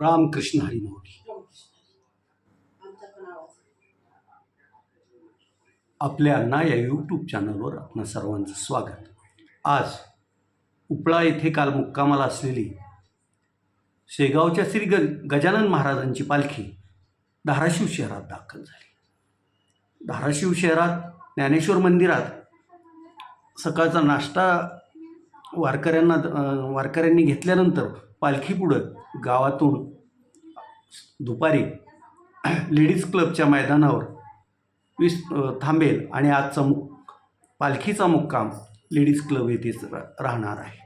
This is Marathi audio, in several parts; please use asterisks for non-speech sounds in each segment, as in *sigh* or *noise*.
रामकृष्ण हरी माऊली आपल्या अण्णा या यूट्यूब चॅनलवर आपणा सर्वांचं स्वागत. आज उपळा येथे काल मुक्कामाला असलेली शेगावच्या श्री ग गजानन महाराजांची पालखी धाराशिव शहरात दाखल झाली. धाराशिव शहरात ज्ञानेश्वर मंदिरात सकाळचा नाश्ता वारकऱ्यांना वारकऱ्यांनी घेतल्यानंतर पालखी पुढं गावातून दुपारी लेडीज क्लबच्या मैदानावर वीस थांबेल आणि आजचा मुक पालखीचा मुक्काम लेडीज क्लब येथेच राहणार आहे.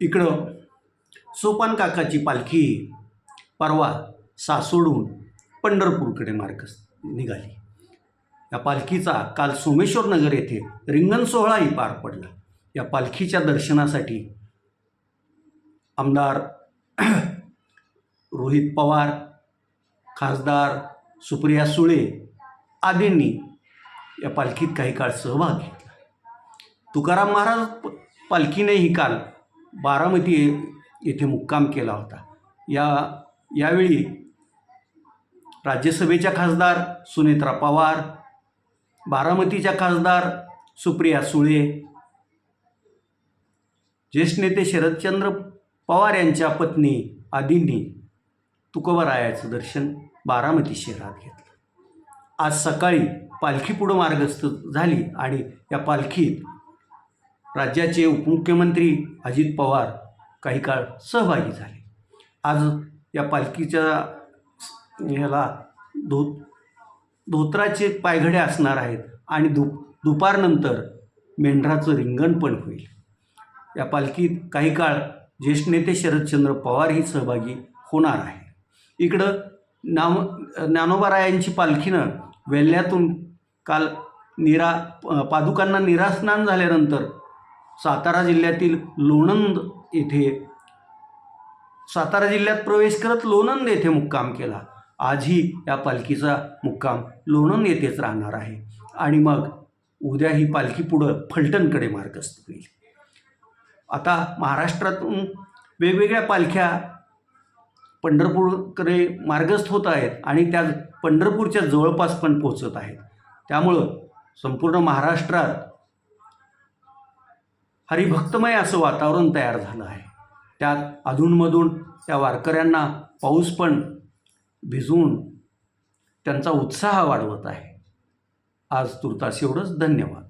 इकडं. सोपान काकाची पालखी. परवा सासोडून पंढरपूरकडे मार्ग निघाली. या पालखीचा काल सोमेश्वर नगर येथे रिंगण सोहळाही पार पडला. या पालखीच्या दर्शनासाठी आमदार *clears throat* रोहित पवार खासदार सुप्रिया सुळे आदींनी या पालखीत काही काळ सहभाग घेतला. तुकाराम महाराज प- पालखीनेही काल बारामती येथे मुक्काम केला होता. या यावेळी राज्यसभेच्या खासदार सुनेत्रा पवार बारामतीच्या खासदार सुप्रिया सुळे ज्येष्ठ नेते शरदचंद्र पवार यांच्या पत्नी आदींनी तुकोबरायाचं दर्शन बारामती शहरात घेतलं. आज सकाळी पालखी पुढं मार्गस्थ झाली आणि या पालखीत राज्याचे उपमुख्यमंत्री अजित पवार काही काळ सहभागी झाले. आज या पालखीच्या ह्याला धो धोत्राचे पायघडे असणार आहेत आणि दु दुपारनंतर मेंढराचं रिंगण पण होईल. या पालखीत काही काळ ज्येष्ठ नेते शरदचंद्र पवारही सहभागी होणार आहे इकडं नाम ज्ञानोबारायांची पालखीनं वेल्ह्यातून काल निरा पादुकांना निरास्नान झाल्यानंतर सातारा जिल्ह्यातील लोणंद येथे सातारा जिल्ह्यात प्रवेश करत लोणंद येथे मुक्काम केला. आजही या पालखीचा मुक्काम लोणंद येथेच राहणार आहे. आणि मग उद्या ही पालखी पुढं फलटणकडे मार्गस्थ होईल. आता महाराष्ट्रातून वेगवेगळ्या पालख्या पंढरपूरकडे मार्गस्थ होत आहेत आणि त्या पंढरपूरच्या जवळपास पण पोचत आहेत. त्यामुळं संपूर्ण महाराष्ट्रात हरिभक्तमय असं वातावरण तयार झालं आहे. त्यात अधूनमधून त्या वारकऱ्यांना पाऊस पण भिजवून त्यांचा उत्साह वाढवत आहे. आज तुर्तास एवढंच. धन्यवाद.